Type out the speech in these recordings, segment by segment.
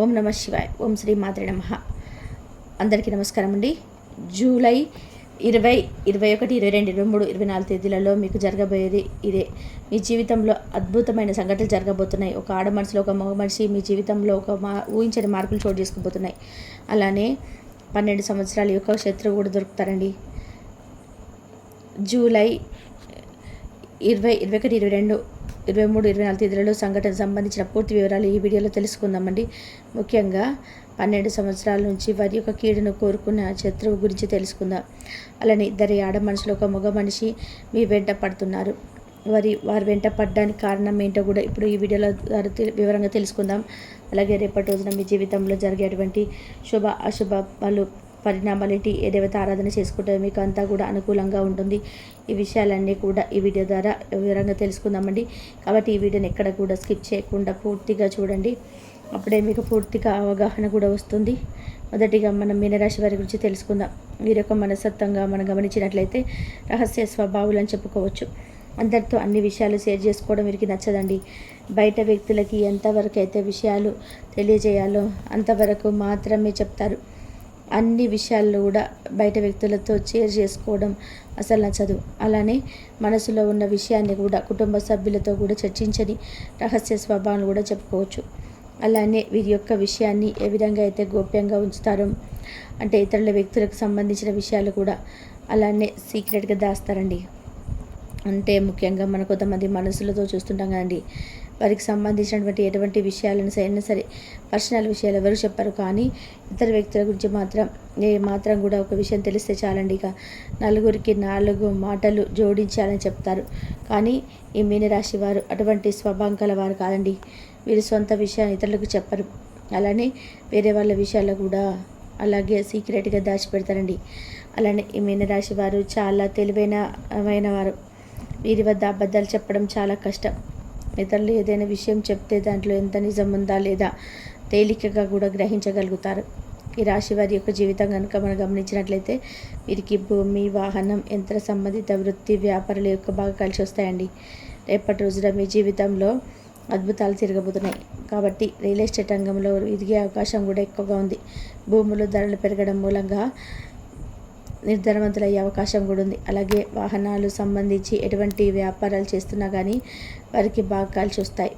ఓం నమ శివాయ్. ఓం శ్రీ మాతృ నమ. అందరికీ నమస్కారం అండి. జూలై ఇరవై ఇరవై ఒకటి ఇరవై రెండు ఇరవై మూడు ఇరవై నాలుగు తేదీలలో మీకు జరగబోయేది ఇదే. మీ జీవితంలో అద్భుతమైన సంఘటనలు జరగబోతున్నాయి. ఒక ఆడ మనిషిలో ఒక మగ మనిషి మీ జీవితంలో ఒక మా ఊహించని మార్పులు చోటు చేసుకోబోతున్నాయి అలానే పన్నెండు సంవత్సరాల యొక్క శత్రువు కూడా దొరుకుతారండి. జూలై ఇరవై ఇరవై ఒకటి ఇరవై రెండు ఇరవై మూడు ఇరవై నాలుగు తేదీలలో సంఘటన సంబంధించిన పూర్తి వివరాలు ఈ వీడియోలో తెలుసుకుందామండి. ముఖ్యంగా పన్నెండు సంవత్సరాల నుంచి వారి యొక్క కీడును కోరుకున్న శత్రువు గురించి తెలుసుకుందాం. అలానే ఇద్దరి ఆడ మనుషులు ఒక మగ మనిషి మీ వెంట పడుతున్నారు. వారి వారి వెంట పడడానికి కారణం ఏంటో కూడా ఇప్పుడు ఈ వీడియోలో ద్వారా వివరంగా తెలుసుకుందాం. అలాగే రేపటి రోజున మీ జీవితంలో జరిగేటువంటి శుభ అశుభ పలు పరిణామాలేంటి? ఏ దేవత ఆరాధన చేసుకుంటే మీకు అంతా కూడా అనుకూలంగా ఉంటుంది. ఈ విషయాలన్నీ కూడా ఈ వీడియో ద్వారా వివరంగా తెలుసుకుందామండి. కాబట్టి ఈ వీడియోని ఎక్కడ కూడా స్కిప్ చేయకుండా పూర్తిగా చూడండి. అప్పుడే మీకు పూర్తిగా అవగాహన కూడా వస్తుంది. మొదటిగా మనం మీనరాశి వారి గురించి తెలుసుకుందాం. వీరి యొక్క మనస్తత్వంగా మనం గమనించినట్లయితే రహస్య స్వభావులు అని చెప్పుకోవచ్చు. అందరితో అన్ని విషయాలు షేర్ చేసుకోవడం వీరికి నచ్చదండి. బయట వ్యక్తులకి ఎంతవరకు అయితే విషయాలు తెలియజేయాలో అంతవరకు మాత్రమే చెప్తారు. అన్ని విషయాల్లో కూడా బయట వ్యక్తులతో షేర్ చేసుకోవడం అసలు నచ్చదు. అలానే మనసులో ఉన్న విషయాన్ని కూడా కుటుంబ సభ్యులతో కూడా చర్చించని రహస్య స్వభావం కూడా చెప్పుకోవచ్చు. అలానే వీరి యొక్క విషయాన్ని ఏ విధంగా అయితే గోప్యంగా ఉంచుతారో అంటే ఇతరుల వ్యక్తులకు సంబంధించిన విషయాలు కూడా అలానే సీక్రెట్గా దాస్తారండి. అంటే ముఖ్యంగా మన కొంతమంది మనసులతో చూస్తుంటాం కదండి వారికి సంబంధించినటువంటి ఎటువంటి విషయాలను అయినా సరే పర్సనల్ విషయాలు ఎవరు చెప్పరు. కానీ ఇతర వ్యక్తుల గురించి మాత్రం ఏ మాత్రం కూడా ఒక విషయం తెలిస్తే చాలండి. ఇక నలుగురికి నాలుగు మాటలు జోడించాలని చెప్తారు. కానీ ఈ మీనరాశి వారు అటువంటి స్వభావం వారు కాదండి. వీరి సొంత విషయాన్ని ఇతరులకు చెప్పరు. అలానే వేరే వాళ్ళ విషయాల్లో కూడా అలాగే సీక్రెట్గా దాచిపెడతారండి. అలానే ఈ మీనరాశి వారు చాలా తెలివైన వారు. వీరి వద్ద అబద్ధాలు చెప్పడం చాలా కష్టం. ఇతరులు ఏదైనా విషయం చెప్తే దాంట్లో ఎంత నిజం ఉందా లేదా తేలికగా కూడా గ్రహించగలుగుతారు. ఈ రాశి వారి యొక్క జీవితం కనుక మనం గమనించినట్లయితే వీరికి భూమి వాహనం యంత్ర సంబంధిత వృత్తి వ్యాపారాల యొక్క బాగా కలిసి వస్తాయండి. రేపటి రోజున మీ జీవితంలో అద్భుతాలు తిరగబోతున్నాయి. కాబట్టి రియల్ ఎస్టేట్ రంగంలో ఎదిగే అవకాశం కూడా ఎక్కువగా ఉంది. భూములు ధరలు పెరగడం మూలంగా నిర్ధనవంతులయ్యే అవకాశం కూడా ఉంది. అలాగే వాహనాలు సంబంధించి ఎటువంటి వ్యాపారాలు చేస్తున్నా కానీ వారికి బాగా కలిసి వస్తాయి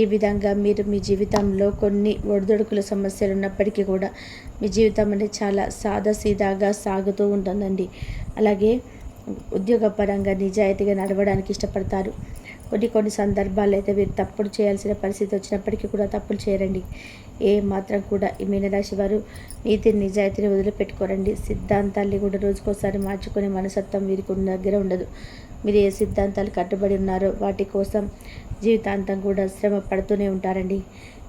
ఈ విధంగా మీరు మీ జీవితంలో కొన్ని ఒడిదొడుకుల సమస్యలు ఉన్నప్పటికీ కూడా మీ జీవితం అనేది చాలా సాదాసీదాగా సాగుతూ ఉంటుందండి. అలాగే ఉద్యోగపరంగా నిజాయితీగా నడవడానికి ఇష్టపడతారు. కొన్ని కొన్ని సందర్భాలు అయితే వీరు తప్పులు చేయాల్సిన పరిస్థితి వచ్చినప్పటికీ కూడా తప్పులు చేయరండి. ఏ మాత్రం కూడా ఈ మీనరాశి వారు నీతి నిజాయితీని వదిలిపెట్టుకోరండి. సిద్ధాంతాన్ని కూడా రోజుకోసారి మార్చుకునే మనసత్వం వీరికి ఉన్న దగ్గర ఉండదు. మీరు ఏ సిద్ధాంతాలు కట్టుబడి ఉన్నారో వాటి కోసం జీవితాంతం కూడా శ్రమ పడుతూనే ఉంటారండి.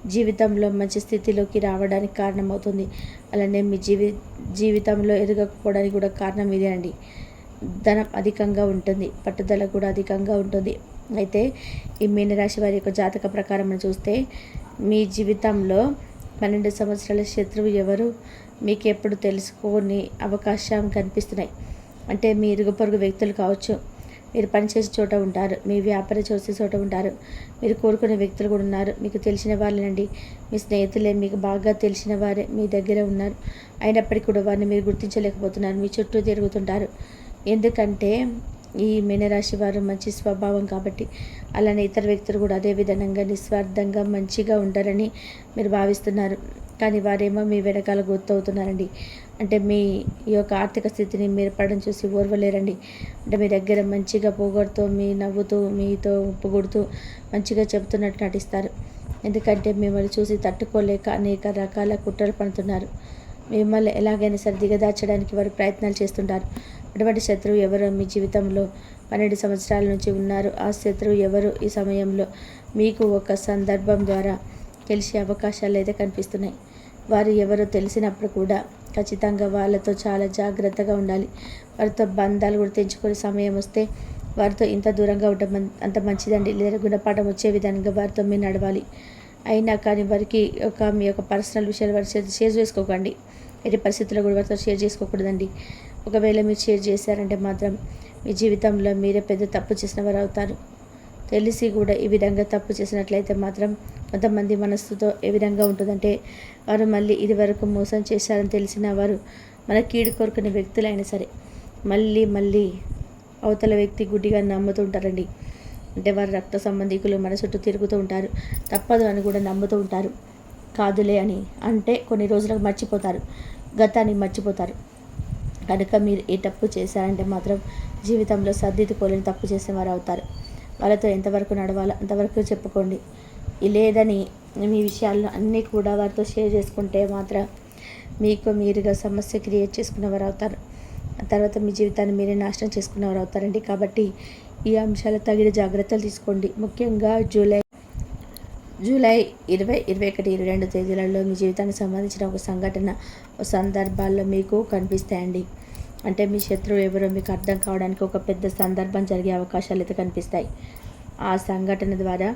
జీవితంలో మంచి స్థితిలోకి రావడానికి కారణమవుతుంది. అలానే మీ జీవి జీవితంలో ఎదగకపోవడానికి కూడా కారణం ఇదే అండి. ధనం అధికంగా ఉంటుంది. పట్టుదల కూడా అధికంగా ఉంటుంది. అయితే ఈ మీనరాశి వారి యొక్క జాతక ప్రకారం చూస్తే మీ జీవితంలో పన్నెండు సంవత్సరాల శత్రువు ఎవరు మీకు ఎప్పుడు తెలుసుకోని అవకాశం కనిపిస్తున్నాయి. అంటే మీ ఇరుగు పొరుగు వ్యక్తులు కావచ్చు మీరు పనిచేసే చోట ఉంటారు. మీ వ్యాపారం చేసే చోట ఉంటారు. మీరు కోరుకునే వ్యక్తులు కూడా ఉన్నారు. మీకు తెలిసిన వాళ్ళేనండి. మీ స్నేహితులే మీకు బాగా తెలిసిన వారే మీ దగ్గర ఉన్నారు. అయినప్పటికీ కూడా వారిని మీరు గుర్తించలేకపోతున్నారు. మీ చుట్టూ తిరుగుతుంటారు. ఎందుకంటే ఈ మీనరాశి వారు మంచి స్వభావం కాబట్టి అలానే ఇతర వ్యక్తులు కూడా అదే విధంగా నిస్వార్థంగా మంచిగా ఉంటారని మీరు భావిస్తున్నారు. కానీ వారేమో మీ వెనకాల గుర్తవుతున్నారండి. అంటే మీ ఈ యొక్క ఆర్థిక స్థితిని మీరు పడడం చూసి ఓర్వలేరండి. అంటే మీ దగ్గర మంచిగా పోగొడుతూ మీ నవ్వుతూ మీతో పొగుడుతూ మంచిగా చెబుతున్నట్టు నటిస్తారు. ఎందుకంటే మిమ్మల్ని చూసి తట్టుకోలేక అనేక రకాల కుట్రలు పడుతున్నారు. మిమ్మల్ని ఎలాగైనా సరే దిగదార్చడానికి వారు ప్రయత్నాలు చేస్తుంటారు. అటువంటి శత్రువు ఎవరు మీ జీవితంలో పన్నెండు సంవత్సరాల నుంచి ఉన్నారు. ఆ శత్రువు ఎవరు? ఈ సమయంలో మీకు ఒక సందర్భం ద్వారా తెలిసే అవకాశాలు అయితే కనిపిస్తున్నాయి. వారు ఎవరో తెలిసినప్పుడు కూడా ఖచ్చితంగా వాళ్ళతో చాలా జాగ్రత్తగా ఉండాలి. వారితో బంధాలు కూడా తెంచుకునే సమయం వస్తే వారితో ఇంత దూరంగా ఉండడం అంత మంచిదండి. లేదా గుణపాఠం వచ్చే విధంగా వారితో మీరు నడవాలి. అయినా కానీ వారికి ఒక మీ యొక్క పర్సనల్ విషయాలు వారి షేర్ షేర్ చేసుకోకండి. ఎట్టి పరిస్థితుల్లో కూడా వారితో షేర్ చేసుకోకూడదండి. ఒకవేళ మీరు షేర్ చేశారంటే మాత్రం మీ జీవితంలో మీరే పెద్ద తప్పు చేసిన వారు అవుతారు. తెలిసి కూడా ఈ విధంగా తప్పు చేసినట్లయితే మాత్రం కొంతమంది మనస్సుతో ఏ విధంగా ఉంటుందంటే వారు మళ్ళీ ఇది వరకు మోసం చేశారని తెలిసిన వారు మన కీడు కోరుకునే వ్యక్తులైనా సరే మళ్ళీ మళ్ళీ అవతల వ్యక్తి గుడ్డిగా నమ్ముతుంటారండి అంటే వారు రక్త సంబంధికులు మన చుట్టూ తిరుగుతూ ఉంటారు. తప్పదు అని కూడా నమ్ముతూ ఉంటారు. కాదులే అని అంటే కొన్ని రోజులకు మర్చిపోతారు. గతాన్ని మర్చిపోతారు. కనుక మీరు ఏ తప్పు చేశారంటే మాత్రం జీవితంలో సర్దిద్దుకోలేని తప్పు చేసేవారు అవుతారు. వాళ్ళతో ఎంతవరకు నడవాలో అంతవరకు చెప్పుకోండి. లేదని మీ విషయాలను అన్నీ కూడా వారితో షేర్ చేసుకుంటే మాత్రం మీకు మీరుగా సమస్య క్రియేట్ చేసుకున్నవారు అవుతారు తర్వాత మీ జీవితాన్ని మీరే నాశనం చేసుకున్నవారు అవుతారండి కాబట్టి ఈ అంశాల తగిన జాగ్రత్తలు తీసుకోండి. ముఖ్యంగా జూలై జూలై ఇరవై ఇరవై ఒకటి ఇరవై రెండు తేదీలలో మీ జీవితానికి సంబంధించిన ఒక సంఘటన ఒక సందర్భాల్లో మీకు కనిపిస్తాయండి. అంటే మీ శత్రువు ఎవరో మీకు అర్థం కావడానికి ఒక పెద్ద సందర్భం జరిగే అవకాశాలు అయితే కనిపిస్తాయి. ఆ సంఘటన ద్వారా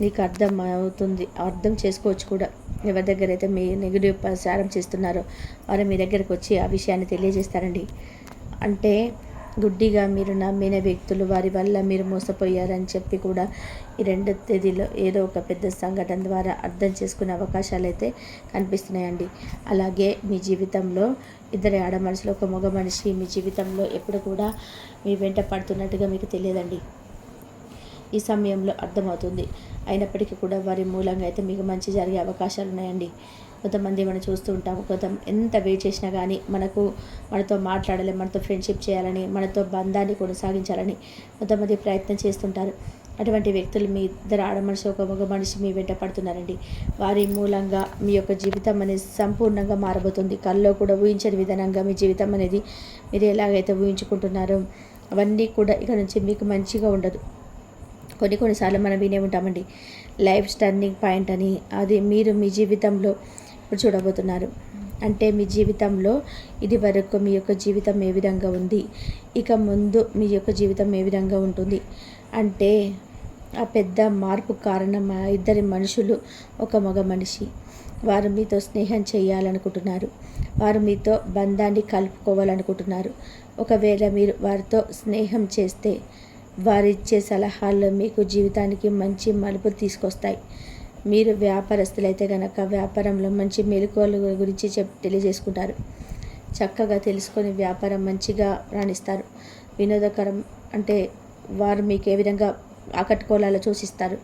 మీకు అర్థం అవుతుంది అర్థం చేసుకోవచ్చు కూడా. ఎవరి దగ్గర అయితే మీ నెగిటివ్ ప్రచారం చేస్తున్నారో వారు మీ దగ్గరకు వచ్చి ఆ విషయాన్ని తెలియజేస్తారండి. అంటే గుడ్డిగా మీరు నమ్మిన వ్యక్తులు వారి వల్ల మీరు మోసపోయారని చెప్పి కూడా ఈ రెండు తేదీలో ఏదో ఒక పెద్ద సంఘటన ద్వారా అర్థం చేసుకునే అవకాశాలు అయితే కనిపిస్తున్నాయండి. అలాగే మీ జీవితంలో ఇద్దరు ఆడ మనుషులు ఒక మగ మనిషి మీ జీవితంలో ఎప్పుడు కూడా మీ వెంట పడుతున్నట్టుగా మీకు తెలియదండి. ఈ సమయంలో అర్థమవుతుంది. అయినప్పటికీ కూడా వారి మూలంగా అయితే మీకు మంచి జరిగే అవకాశాలు ఉన్నాయండి కొంతమంది మనం చూస్తూ ఉంటాము. కొంత ఎంత వెయిట్ చేసినా కానీ మనకు మనతో మాట్లాడాలి మనతో ఫ్రెండ్షిప్ చేయాలని మనతో బంధాన్ని కొనసాగించాలని కొంతమంది ప్రయత్నం చేస్తుంటారు. అటువంటి వ్యక్తులు మీ ఇద్దరు ఆడ మనిషి ఒక మగ మనిషి మీ వెంట పడుతున్నారండి. వారి మూలంగా మీ యొక్క జీవితం అనేది సంపూర్ణంగా మారబోతుంది. కల్లో కూడా ఊహించని విధానంగా మీ జీవితం అనేది మీరు ఎలాగైతే ఊహించుకుంటున్నారో అవన్నీ కూడా ఇక నుంచి మీకు మంచిగా ఉండదు. కొన్ని కొన్నిసార్లు మనం వినే ఉంటామండి. లైఫ్ టర్నింగ్ పాయింట్ అని అది మీరు మీ జీవితంలో ఇప్పుడు చూడబోతున్నారు. అంటే మీ జీవితంలో ఇది వరకు మీ యొక్క జీవితం ఏ విధంగా ఉంది? ఇక ముందు మీ యొక్క జీవితం ఏ విధంగా ఉంటుంది? అంటే ఆ పెద్ద మార్పు కారణం ఇద్దరి మనుషులు ఒక మగ మనిషి. వారు మీతో స్నేహం చేయాలనుకుంటున్నారు. వారు మీతో బంధాన్ని కలుపుకోవాలనుకుంటున్నారు. ఒకవేళ మీరు వారితో స్నేహం చేస్తే వారిచ్చే సలహాలు మీకు జీవితానికి మంచి మలుపు తీసుకొస్తాయి. మీరు వ్యాపారస్తులైతే కనుక వ్యాపారంలో మంచి మెలకువల గురించి చెప్ తెలియజేసుకుంటారు. చక్కగా తెలుసుకొని వ్యాపారం మంచిగా రాణిస్తారు. వినోదకరం అంటే వారు మీకు ఏ విధంగా ఆకట్టుకోవాలో చూసిస్తారు.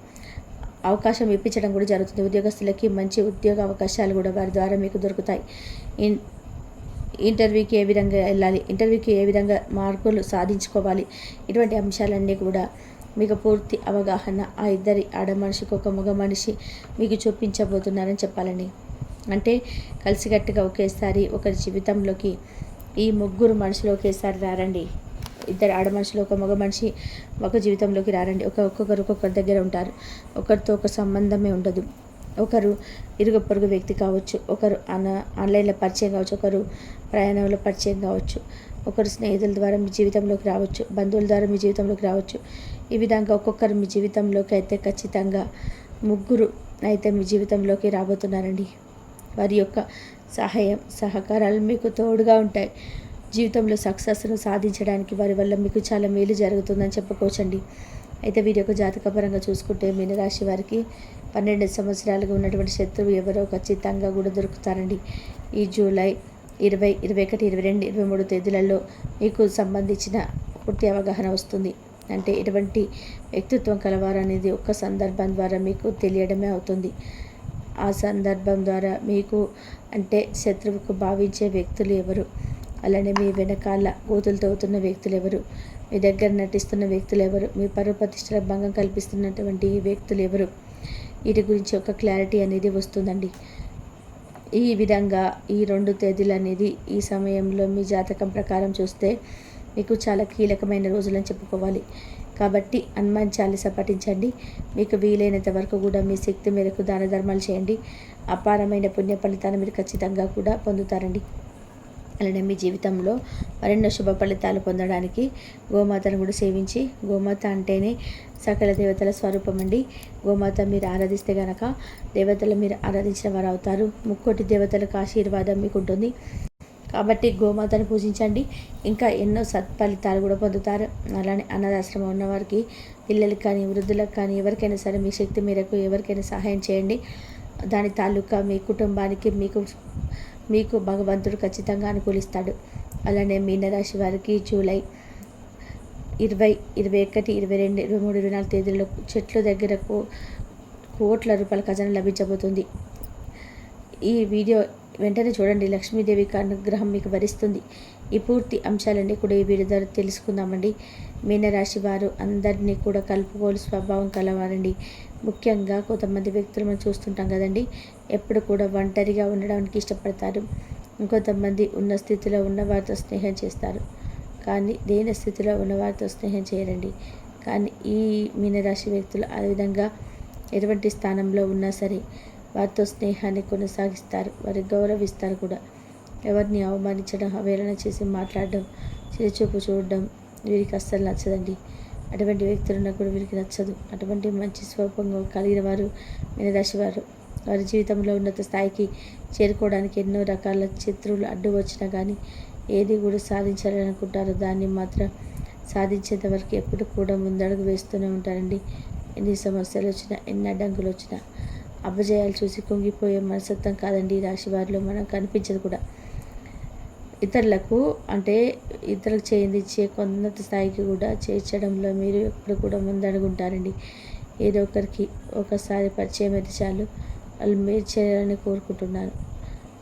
అవకాశం ఇప్పించడం కూడా జరుగుతుంది. ఉద్యోగస్తులకి మంచి ఉద్యోగ అవకాశాలు కూడా వారి ద్వారా మీకు దొరుకుతాయి. ఇన్ ఇంటర్వ్యూకి ఏ విధంగా వెళ్ళాలి ఇంటర్వ్యూకి ఏ విధంగా మార్కులు సాధించుకోవాలి ఇటువంటి అంశాలన్నీ కూడా మీకు పూర్తి అవగాహన ఆ ఇద్దరి ఆడ మనిషికి ఒక మగ మనిషి మీకు చూపించబోతున్నారని చెప్పాలని అంటే కలిసికట్టుగా ఒకేసారి ఒకరి జీవితంలోకి ఈ ముగ్గురు మనుషులు ఒకేసారి రారండి. ఇద్దరు ఆడ మనుషులు ఒక మగ మనిషి ఒక జీవితంలోకి రారండి. ఒక ఒక్కొక్కరు ఒక్కొక్కరి దగ్గర ఉంటారు. ఒకరితో ఒక సంబంధమే ఉండదు. ఒకరు ఇరుగు పొరుగు వ్యక్తి కావచ్చు ఒకరు అన ఆన్లైన్లో పరిచయం కావచ్చు ఒకరు ప్రయాణంలో పరిచయం కావచ్చు ఒకరు స్నేహితుల ద్వారా మీ జీవితంలోకి రావచ్చు బంధువుల ద్వారా మీ జీవితంలోకి రావచ్చు. ఈ విధంగా ఒక్కొక్కరు మీ జీవితంలోకి అయితే ఖచ్చితంగా ముగ్గురు అయితే మీ జీవితంలోకి రాబోతున్నారండి. వారి యొక్క సహాయం సహకారాలు మీకు తోడుగా ఉంటాయి. జీవితంలో సక్సెస్ను సాధించడానికి వారి వల్ల మీకు చాలా మేలు జరుగుతుందని చెప్పుకోవచ్చండి. అయితే వీరి యొక్క జాతకపరంగా చూసుకుంటే మీనరాశి వారికి పన్నెండు సంవత్సరాలుగా ఉన్నటువంటి శత్రువు ఎవరో ఖచ్చితంగా కూడా దొరుకుతారండి. ఈ జూలై ఇరవై ఇరవై ఒకటి ఇరవై రెండు ఇరవై మూడు తేదీలలో మీకు సంబంధించిన పూర్తి అవగాహన వస్తుంది. అంటే ఎటువంటి వ్యక్తిత్వం కలవారు అనేది ఒక్క సందర్భం ద్వారా మీకు తెలియడమే అవుతుంది. ఆ సందర్భం ద్వారా మీకు అంటే శత్రువుకు భావించే వ్యక్తులు ఎవరు? అలానే మీ వెనకాల గోతులు తవ్వుతున్న వ్యక్తులు ఎవరు? మీ దగ్గర నటిస్తున్న వ్యక్తులు ఎవరు? మీ పరువు భంగం కల్పిస్తున్నటువంటి వ్యక్తులు ఎవరు? వీటి గురించి ఒక క్లారిటీ అనేది వస్తుందండి. ఈ విధంగా ఈ రెండు తేదీలు అనేది ఈ సమయంలో మీ జాతకం ప్రకారం చూస్తే మీకు చాలా కీలకమైన రోజులని చెప్పుకోవాలి. కాబట్టి హనుమాన్ చాలీస పఠించండి. మీకు వీలైనంత వరకు కూడా మీ శక్తి మేరకు దాన ధర్మాలు చేయండి. అపారమైన పుణ్య ఫలితాన్ని మీరు ఖచ్చితంగా కూడా పొందుతారండి. అలానే మీ జీవితంలో మరెన్నో శుభ ఫలితాలు పొందడానికి గోమాతను కూడా సేవించి గోమాత అంటేనే సకల దేవతల స్వరూపం అండి గోమాత మీరు ఆరాధిస్తే గనక దేవతలు మీరు ఆరాధించిన వారు అవుతారు ముక్కోటి దేవతలకు ఆశీర్వాదం మీకు ఉంటుంది కాబట్టి గోమాతను పూజించండి. ఇంకా ఎన్నో సత్ఫలితాలు కూడా పొందుతారు. అలానే అన్నదాశ్రమం ఉన్నవారికి పిల్లలకి కానీ వృద్ధులకు కానీ ఎవరికైనా సరే మీ శక్తి మేరకు ఎవరికైనా సహాయం చేయండి. దాని తాలూకా మీ కుటుంబానికి మీకు మీకు భగవంతుడు ఖచ్చితంగా అనుకూలిస్తాడు. అలానే మీనరాశి వారికి జూలై ఇరవై ఇరవై ఒకటి ఇరవై రెండు ఇరవై మూడు ఇరవై నాలుగు తేదీల్లో చెట్ల దగ్గరకు కోట్ల రూపాయల ఖజానా లభించబోతుంది. ఈ వీడియో వెంటనే చూడండి. లక్ష్మీదేవి అనుగ్రహం మీకు వరిస్తుంది. ఈ పూర్తి అంశాలన్నీ కూడా ఈ వీడియో ద్వారా తెలుసుకుందామండి. మీనరాశి వారు అందరినీ కూడా కలుపుకోలు స్వభావం కలవారండి ముఖ్యంగా కొంతమంది వ్యక్తులు మనం చూస్తుంటాం కదండి. ఎప్పుడు కూడా ఒంటరిగా ఉండడానికి ఇష్టపడతారు. ఇంకొంతమంది ఉన్న స్థితిలో ఉన్న వారితో స్నేహం చేస్తారు. కానీ దేని స్థితిలో ఉన్న వారితో స్నేహం చేయరండి. కానీ ఈ మీనరాశి వ్యక్తులు ఆ విధంగా ఎటువంటి స్థానంలో ఉన్నా సరే వారితో స్నేహాన్ని కొనసాగిస్తారు వారి గౌరవిస్తారు కూడా. ఎవరిని అవమానించడం అవహేళన చేసి మాట్లాడడం చిరుచూపు చూడడం వీరికి అస్సలు నచ్చదండి. అటువంటి వ్యక్తులున్నా కూడా వీరికి నచ్చదు. అటువంటి మంచి స్వరూపంగా కలిగిన వారు మీనరాశి వారు వారి జీవితంలో ఉన్నత స్థాయికి చేరుకోవడానికి ఎన్నో రకాల శత్రువులు అడ్డు వచ్చినా కానీ ఏది కూడా సాధించాలని అనుకుంటారో దాన్ని మాత్రం సాధించేంత వరకు ఎప్పుడు కూడా ముందడుగు వేస్తూనే ఉంటారండి. ఎన్ని సమస్యలు వచ్చినా ఎన్ని అడ్డంకులు వచ్చినా. అపజయాలు చూసి కుంగిపోయే మనసత్వం కాదండి ఈ రాశి వారిలో. మనం కనిపించదు కూడా. ఇతరులకు అంటే ఇతరులకు చేయించే కొన్నత స్థాయికి కూడా చేర్చడంలో మీరు ఎప్పుడు కూడా ముందడుగుంటారండి. ఏదో ఒకరికి ఒకసారి పరిచయం అయితే చాలు. వాళ్ళు మీరు చేయాలని కోరుకుంటున్నాను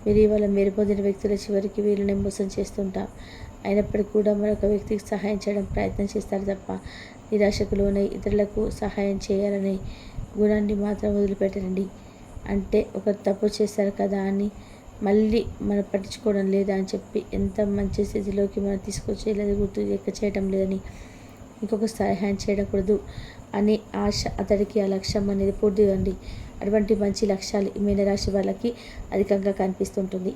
మీరు ఇవాళ మీరు పొందిన వ్యక్తుల చివరికి వీళ్ళని మోసం చేస్తుంటాం. అయినప్పటికీ కూడా మరొక వ్యక్తికి సహాయం చేయడం ప్రయత్నం చేస్తారు తప్ప నిరాశకు లోనై ఇతరులకు సహాయం చేయాలని గుణాన్ని మాత్రం వదిలిపెట్టరండి. అంటే ఒక తప్పు చేశారు కదా అని మళ్ళీ మనం పట్టించుకోవడం లేదా అని చెప్పి ఎంత మంచి స్థితిలోకి మనం తీసుకొచ్చేది గుర్తు ఎక్క చేయడం లేదని ఇంకొక సహాయం చేయకూడదు అనే ఆశ అతడికి ఆ లక్ష్యం అనేది పూర్తిదండి అటువంటి మంచి లక్ష్యాలు ఈ మీనరాశి వాళ్ళకి అధికంగా కనిపిస్తుంటుంది.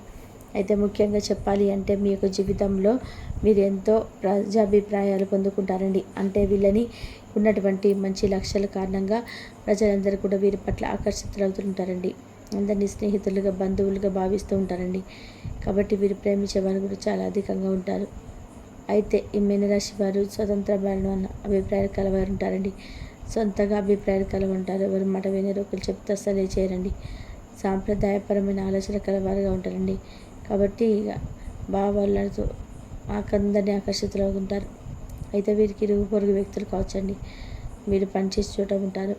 అయితే ముఖ్యంగా చెప్పాలి అంటే మీ యొక్క జీవితంలో మీరు ఎంతో ప్రజాభిప్రాయాలు పొందుకుంటారండి. అంటే వీళ్ళని ఉన్నటువంటి మంచి లక్ష్యాల కారణంగా ప్రజలందరూ కూడా వీరి పట్ల ఆకర్షితులవుతుంటారండి అందరినీ స్నేహితులుగా బంధువులుగా భావిస్తూ ఉంటారండి. కాబట్టి వీరు ప్రేమించే వారు కూడా చాలా అధికంగా ఉంటారు. అయితే ఈ మీనరాశి వారు స్వతంత్ర బాలను అన్న అభిప్రాయాలు కలవారు ఉంటారండి సొంతగా అభిప్రాయాలు కలవ ఉంటారు ఎవరి మాట వినరు ఒకరు చెప్తే అసలే చేయరండి. సాంప్రదాయపరమైన ఆలోచన కలవారుగా ఉంటారండి. కాబట్టి భావాలతో ఆకందరినీ ఆకర్షితులు ఉంటారు. అయితే వీరికి ఇరుగు పొరుగు వ్యక్తులు కావచ్చండి. మీరు పనిచేసి చోట ఉంటారు.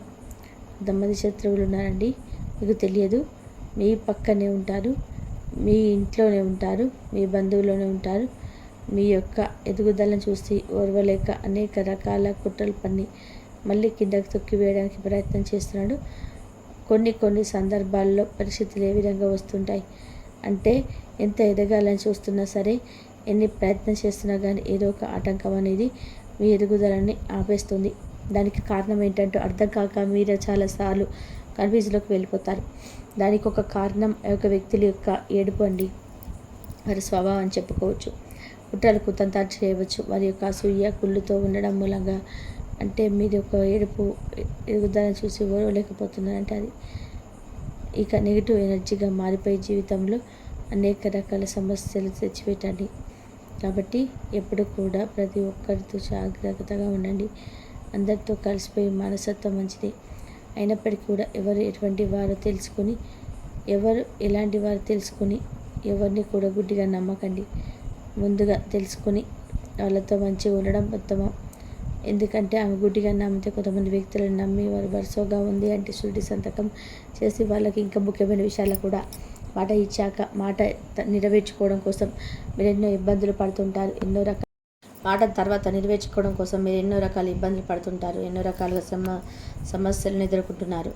కొంతమంది శత్రువులు ఉన్నారండి. మీకు తెలియదు. మీ పక్కనే ఉంటారు. మీ ఇంట్లోనే ఉంటారు. మీ బంధువులోనే ఉంటారు. మీ యొక్క ఎదుగుదలను చూసి ఓర్వలేక అనేక రకాల కుట్రలు పన్ని మళ్ళీ కిందకి తొక్కి వేయడానికి ప్రయత్నం చేస్తున్నాడు. కొన్ని కొన్ని సందర్భాల్లో పరిస్థితులు ఏ విధంగా వస్తుంటాయి? అంటే ఎంత ఎదగాలని చూస్తున్నా సరే ఎన్ని ప్రయత్నం చేస్తున్నా కానీ ఏదో ఒక ఆటంకం అనేది మీ ఎదుగుదలని ఆపేస్తుంది. దానికి కారణం ఏంటంటే అర్థం కాక మీరు చాలాసార్లు కన్ఫ్యూజన్లోకి వెళ్ళిపోతారు. దానికి ఒక కారణం ఒక వ్యక్తుల యొక్క ఏడుపు అండి. వారి స్వభావం అని చెప్పుకోవచ్చు. కుట్రలు కుతంతాలు చేయవచ్చు. వారి యొక్క అసూయ కుళ్ళుతో ఉండడం మూలంగా అంటే మీరు ఒక ఏడుపు ఎదుగుదలని చూసి ఓరవలేకపోతున్నారంటే అది ఇక నెగిటివ్ ఎనర్జీగా మారిపోయే జీవితంలో అనేక రకాల సమస్యలు తెచ్చిపెట్టండి. కాబట్టి ఎప్పుడు కూడా ప్రతి ఒక్కరితో జాగ్రత్తగా ఉండండి. అందరితో కలిసిపోయి మనసత్వం మంచిది. అయినప్పటికీ కూడా ఎవరు ఎటువంటి వారో తెలుసుకొని ఎవరు ఎలాంటి వారు తెలుసుకొని ఎవరిని కూడా గుడ్డిగా నమ్మకండి. ముందుగా తెలుసుకొని వాళ్ళతో మంచిగా ఉండడం ఉత్తమం. ఎందుకంటే ఆమె గుడ్డిగా నమ్మితే కొంతమంది వ్యక్తులను నమ్మి వారు వరుసగా ఉంది అంటే శుద్ధి సంతకం చేసి వాళ్ళకి ఇంకా ముఖ్యమైన విషయాలు కూడా మాట ఇచ్చాక మాట నెరవేర్చుకోవడం కోసం మీరు ఎన్నో ఇబ్బందులు పడుతుంటారు. ఎన్నో రకాల మాట తర్వాత నెరవేర్చుకోవడం కోసం మీరు ఎన్నో రకాల ఇబ్బందులు పడుతుంటారు. ఎన్నో రకాలుగా సమ సమస్యలను ఎదుర్కొంటున్నారు.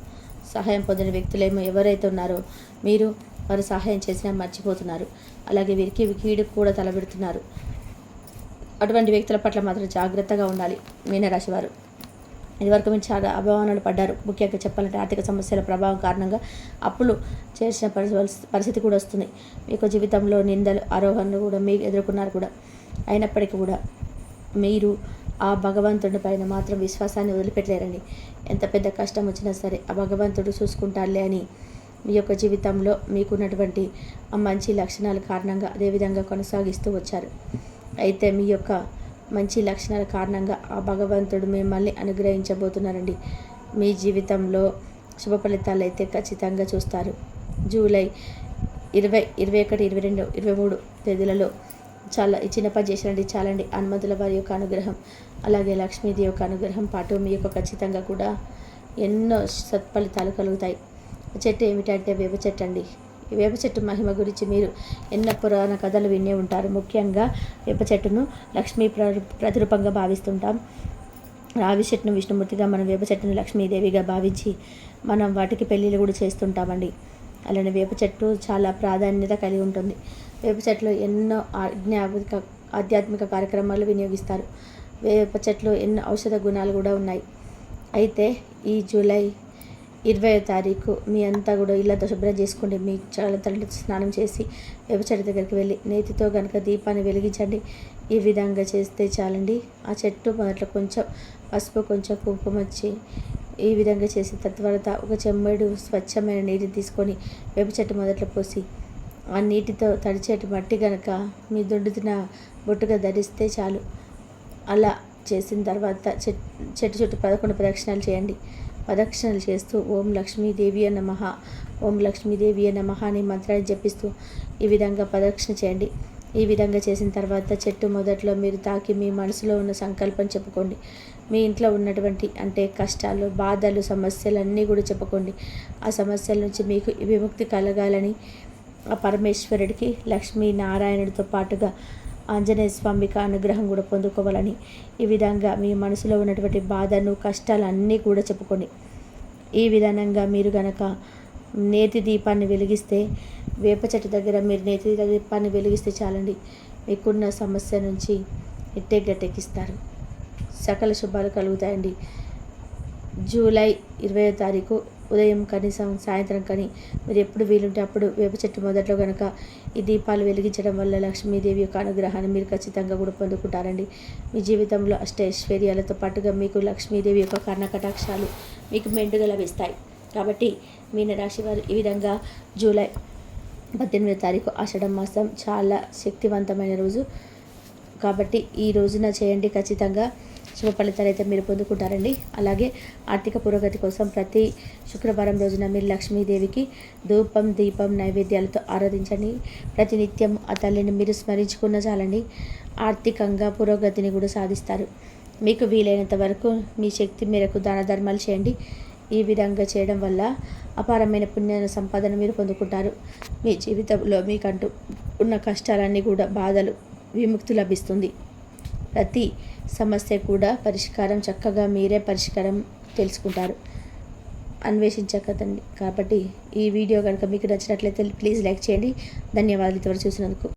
సహాయం పొందిన వ్యక్తులేమో ఎవరైతే ఉన్నారో మీరు వారు సహాయం చేసినా మర్చిపోతున్నారు. అలాగే వీరికి కీడు కూడా తలబెడుతున్నారు. అటువంటి వ్యక్తుల పట్ల మాత్రం జాగ్రత్తగా ఉండాలి. మీనరాశి వారు. ఇదివరకు మీరు చాలా అభావనాలు పడ్డారు. ముఖ్యంగా చెప్పాలంటే ఆర్థిక సమస్యల ప్రభావం కారణంగా అప్పులు చేసిన పరిస్థితి కూడా వస్తుంది. మీకు జీవితంలో నిందలు ఆరోహణలు కూడా మీరు ఎదుర్కొన్నారు కూడా. అయినప్పటికీ కూడా మీరు ఆ భగవంతుడి పైన మాత్రం విశ్వాసాన్ని వదిలిపెట్టలేరండి. ఎంత పెద్ద కష్టం వచ్చినా సరే ఆ భగవంతుడు చూసుకుంటారులే అని మీ యొక్క జీవితంలో మీకున్నటువంటి ఆ మంచి లక్షణాల కారణంగా అదేవిధంగా కొనసాగిస్తూ వచ్చారు. అయితే మీ యొక్క మంచి లక్షణాల కారణంగా ఆ భగవంతుడు మిమ్మల్ని అనుగ్రహించబోతున్నారండి. మీ జీవితంలో శుభ ఫలితాలు అయితే ఖచ్చితంగా చూస్తారు. జూలై ఇరవై ఇరవై ఒకటి ఇరవై రెండు ఇరవై మూడు తేదీలలో చాలా ఈ చిన్న పని చేసినండి చాలండి. హనుమంతుల వారి యొక్క అనుగ్రహం అలాగే లక్ష్మీదేవి యొక్క అనుగ్రహం పాటు మీ యొక్క ఖచ్చితంగా కూడా ఎన్నో సత్ఫలితాలు కలుగుతాయి. చెట్టు ఏమిటంటే వేప చెట్టు అండి. వేప చెట్టు మహిమ గురించి మీరు ఎన్నో పురాణ కథలు వినే ఉంటారు. ముఖ్యంగా వేప చెట్టును లక్ష్మీ ప్ర ప్రతిరూపంగా భావిస్తుంటాం. రావి చెట్టును విష్ణుమూర్తిగా మనం వేప చెట్టును లక్ష్మీదేవిగా భావించి మనం వాటికి పెళ్ళిళ్ళు కూడా చేస్తుంటామండి. అలానే వేప చెట్టు చాలా ప్రాధాన్యత కలిగి ఉంటుంది. వేప చెట్లు ఎన్నో ఆజ్ఞాత్మిక ఆధ్యాత్మిక కార్యక్రమాలు వినియోగిస్తారు. వేప చెట్లు ఎన్నో ఔషధ గుణాలు కూడా ఉన్నాయి. అయితే ఈ జూలై ఇరవై తారీఖు మీ అంతా కూడా ఇళ్ళతో శుభ్రం చేసుకోండి. మీ చాలా తల్లి స్నానం చేసి వేప చెట్టు దగ్గరికి వెళ్ళి నేతితో కనుక దీపాన్ని వెలిగించండి. ఈ విధంగా చేస్తే చాలండి. ఆ చెట్టు మొదట్లో కొంచెం పసుపు కొంచెం కుంకుమ వచ్చి ఈ విధంగా చేసిన తర్వాత ఒక చెమ్మడు స్వచ్ఛమైన నీటిని తీసుకొని వేప చెట్టు మొదట్లో పోసి ఆ నీటితో తడిచేటి మట్టి కనుక మీ దొడ్డుతున్న బొట్టుగా ధరిస్తే చాలు. అలా చేసిన తర్వాత చెట్టు చుట్టూ పదకొండు ప్రదక్షిణాలు చేయండి. ప్రదక్షిణలు చేస్తూ ఓం లక్ష్మీదేవి నమ. ఓం లక్ష్మీదేవి అన్న మహా అని మంత్రాన్ని జపిస్తూ ఈ విధంగా ప్రదక్షిణ చేయండి. ఈ విధంగా చేసిన తర్వాత చెట్టు మొదట్లో మీరు తాకి మీ మనసులో ఉన్న సంకల్పం చెప్పుకోండి. మీ ఇంట్లో ఉన్నటువంటి అంటే కష్టాలు బాధలు సమస్యలు అన్నీ కూడా చెప్పుకోండి. ఆ సమస్యల నుంచి మీకు విముక్తి కలగాలని ఆ పరమేశ్వరుడికి లక్ష్మీ నారాయణుడితో పాటుగా ఆంజనేయ స్వామికి అనుగ్రహం కూడా పొందుకోవాలని ఈ విధంగా మీ మనసులో ఉన్నటువంటి బాధను కష్టాలు అన్నీ కూడా చెప్పుకోండి ఈ విధానంగా మీరు గనక నేతి దీపాన్ని వెలిగిస్తే వేప చెట్టు దగ్గర మీరు నేతి దీపాన్ని వెలిగిస్తే చాలండి. మీకున్న సమస్య నుంచి ఎట్టే గట్టెక్కిస్తారు. సకల శుభాలు కలుగుతాయండి. జూలై ఇరవై తారీఖు ఉదయం కనీసం సాయంత్రం కానీ మీరు ఎప్పుడు వీలుంటే అప్పుడు వేప చెట్టు మొదట్లో కనుక ఈ దీపాలు వెలిగించడం వల్ల లక్ష్మీదేవి యొక్క అనుగ్రహాన్ని మీరు ఖచ్చితంగా కూడా పొందుకుంటారండి. మీ జీవితంలో అష్టైశ్వర్యాలతో పాటుగా మీకు లక్ష్మీదేవి యొక్క కర్ణకటాక్షాలు మీకు మెండుగా లభిస్తాయి. కాబట్టి మీనరాశి వారు ఈ విధంగా జూలై పద్దెనిమిదో తారీఖు ఆషాఢ మాసం చాలా శక్తివంతమైన రోజు. కాబట్టి ఈ రోజున చేయండి ఖచ్చితంగా. శుభ ఫలితాలు అయితే మీరు పొందుకుంటారండి. అలాగే ఆర్థిక పురోగతి కోసం ప్రతి శుక్రవారం రోజున మీరు లక్ష్మీదేవికి ధూపం దీపం నైవేద్యాలతో ఆరాధించండి. ప్రతినిత్యం ఆ తల్లిని మీరు స్మరించుకున్న చాలండి. ఆర్థికంగా పురోగతిని కూడా సాధిస్తారు. మీకు వీలైనంత వరకు మీ శక్తి మేరకు దాన ధర్మాలు చేయండి. ఈ విధంగా చేయడం వల్ల అపారమైన పుణ్య సంపాదన మీరు పొందుకుంటారు. మీ జీవితంలో మీకంటూ ఉన్న కష్టాలన్నీ కూడా బాధలు విముక్తి లభిస్తుంది. ప్రతి సమస్య కూడా పరిష్కారం చక్కగా మీరే పరిష్కారం తెలుసుకుంటారు. అన్వేషించకదండి కాబట్టి ఈ వీడియో కనుక మీకు నచ్చినట్లయితే ప్లీజ్ లైక్ చేయండి. ధన్యవాదాలు. ఇతవరకు చూసినందుకు.